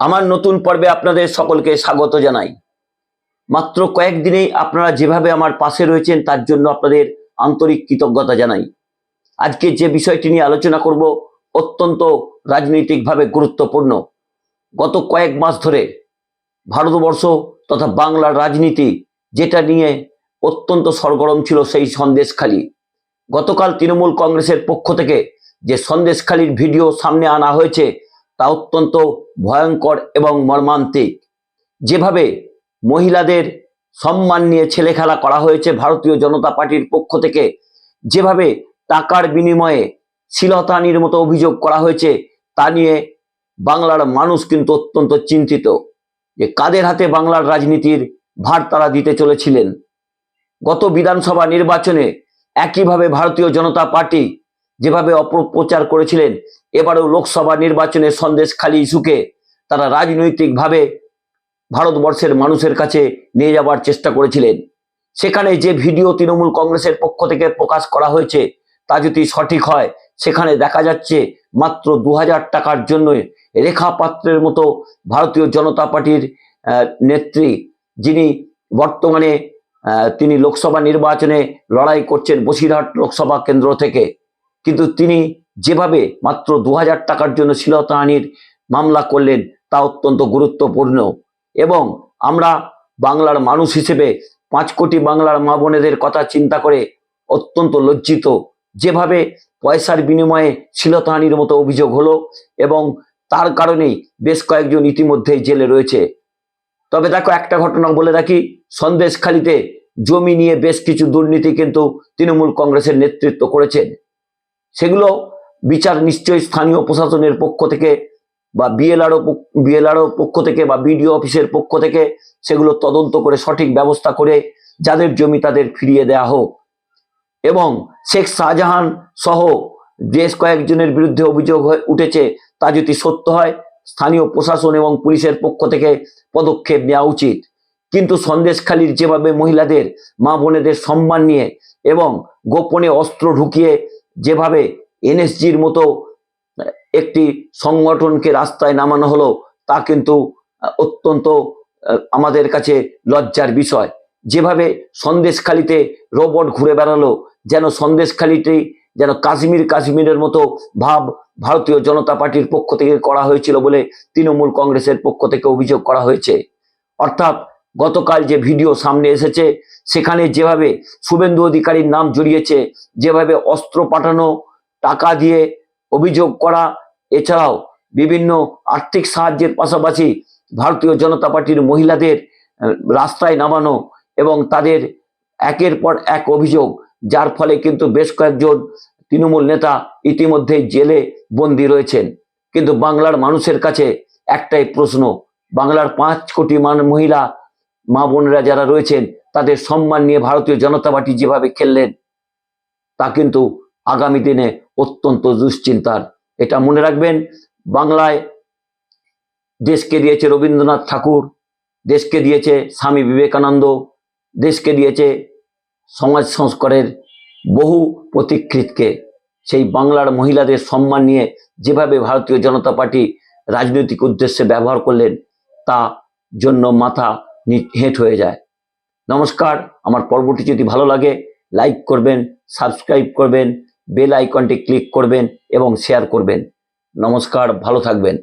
আমার নতুন পর্বে আপনাদের সকলকে স্বাগত জানাই। মাত্র কয়েকদিনেই আপনারা যেভাবে আমার পাশে রয়েছেন, তার জন্য আপনাদের আন্তরিক কৃতজ্ঞতা জানাই। আজকে যে বিষয়টি নিয়ে আলোচনা করব, অত্যন্ত রাজনৈতিকভাবে গুরুত্বপূর্ণ। গত কয়েক মাস ধরে ভারতবর্ষ তথা বাংলার রাজনীতি যেটা নিয়ে অত্যন্ত সরগরম ছিল সেই সন্দেশখালী। গতকাল তৃণমূল কংগ্রেসের পক্ষ থেকে যে সন্দেশখালীর ভিডিও সামনে আনা হয়েছে, তা অত্যন্ত ভয়ঙ্কর এবং মর্মান্তিক। যেভাবে মহিলাদের সম্মান নিয়ে ছেলে খেলা করা হয়েছে ভারতীয় জনতা পার্টির পক্ষ থেকে, যেভাবে টাকার বিনিময়ে শ্লীলতাহানির মতো অভিযোগ করা হয়েছে, তা নিয়ে বাংলার মানুষ কিন্তু অত্যন্ত চিন্তিত যে কাদের হাতে বাংলার রাজনীতির ভার তারা দিতে চলেছিলেন। গত বিধানসভা নির্বাচনে একইভাবে ভারতীয় জনতা পার্টি যেভাবে অপপ্রচার করেছিলেন এবারেও লোকসভা নির্বাচনের সন্দেশ খালি ইস্যুকে তারা রাজনৈতিকভাবে ভারতবর্ষের মানুষের কাছে নিয়ে যাবার চেষ্টা করেছিলেন। সেখানে যে ভিডিও তৃণমূল কংগ্রেসের পক্ষ থেকে প্রকাশ করা হয়েছে, তা যদি সঠিক হয়, সেখানে দেখা যাচ্ছে মাত্র দু হাজার টাকার জন্য রেখা পাত্রের মতো ভারতীয় জনতা পার্টির নেত্রী যিনি বর্তমানে তিনি লোকসভা নির্বাচনে লড়াই করছেন বসিরহাট লোকসভা কেন্দ্র থেকে। কিন্তু তিনি যেভাবে মাত্র দু হাজার টাকার জন্য শ্লীলতাহানির মামলা করলেন তা অত্যন্ত গুরুত্বপূর্ণ। এবং আমরা বাংলার মানুষ হিসেবে পাঁচ কোটি বাংলার মা বোনেদের কথা চিন্তা করে অত্যন্ত লজ্জিত। যেভাবে পয়সার বিনিময়ে শ্লীলতাহানির মতো অভিযোগ হলো এবং তার কারণেই বেশ কয়েকজন ইতিমধ্যেই জেলে রয়েছে। তবে দেখো একটা ঘটনা বলে রাখি, সন্দেশখালিতে জমি নিয়ে বেশ কিছু দুর্নীতি কিন্তু তৃণমূল কংগ্রেসের নেতৃত্ব করেছেন। সেগুলো বিচার নিশ্চয়ই স্থানীয় প্রশাসনের পক্ষ থেকে বা বিএলআরও বিএলআরও পক্ষ থেকে বা বিডিও অফিসের পক্ষ থেকে সেগুলো তদন্ত করে সঠিক ব্যবস্থা করে যাদের জমি তাদের ফিরিয়ে দেয়া হোক। এবং শেখ শাহজাহান সহ বেশ কয়েকজনের বিরুদ্ধে অভিযোগ উঠেছে তা যদি সত্য হয়, স্থানীয় প্রশাসন এবং পুলিশের পক্ষ থেকে পদক্ষেপ নেওয়া উচিত। কিন্তু সন্দেশখালীর যেভাবে মহিলাদের, মা বোনেদের সম্মান নিয়ে এবং গোপনে অস্ত্র ঢুকিয়ে যেভাবে এনএসজির মতো একটি সংগঠনকে রাস্তায় নামানো হলো, তা কিন্তু অত্যন্ত আমাদের কাছে লজ্জার বিষয়। যেভাবে সন্দেশখালিতে রোবট ঘুরে বেড়ালো, যেন সন্দেশখালিতে যেন কাশ্মীর কাশ্মীরের মতো ভাব ভারতীয় জনতা পার্টির পক্ষ থেকে করা হয়েছিল বলে তৃণমূল কংগ্রেসের পক্ষ থেকে অভিযোগ করা হয়েছে। অর্থাৎ গতকাল যে ভিডিও সামনে এসেছে, সেখানে যেভাবে শুভেন্দু অধিকারীর নাম জড়িয়েছে, যেভাবে অস্ত্র পাঠানো টাকা দিয়ে অভিযোগ করা। এছাড়াও বিভিন্ন আর্থিক সাহায্যের পাশাপাশি ভারতীয় জনতা পার্টির মহিলাদের রাস্তায় নামানো এবং তাদের একের পর এক অভিযোগ, যার ফলে কিন্তু বেশ কয়েকজন তৃণমূল নেতা ইতিমধ্যেই জেলে বন্দী রয়েছেন। কিন্তু বাংলার মানুষের কাছে একটাই প্রশ্ন, বাংলার পাঁচ কোটি মান, মহিলা, মা বোনেরা যারা রয়েছেন, তাদের সম্মান নিয়ে ভারতীয় জনতা পার্টি যেভাবে খেললেন, তা কিন্তু আগামী দিনে অত্যন্ত দুশ্চিন্তার। এটা মনে রাখবেন, বাংলায় দেশকে দিয়েছে রবীন্দ্রনাথ ঠাকুর, দেশকে দিয়েছে স্বামী বিবেকানন্দ, দেশকে দিয়েছে সমাজ সংস্কারের বহু পথিকৃতকে সেই বাংলার মহিলাদের সম্মান নিয়ে যেভাবে ভারতীয় জনতা পার্টি রাজনৈতিক উদ্দেশ্যে ব্যবহার করলেন, তা জন্য মাথা হেঁট হয়ে যায়। নমস্কার, আমার পর্বটি যদি ভালো লাগে, লাইক করবেন, সাবস্ক্রাইব করবেন বেল আইকনটি ক্লিক করবেন এবং শেয়ার করবেন। নমস্কার ভালো থাকবেন।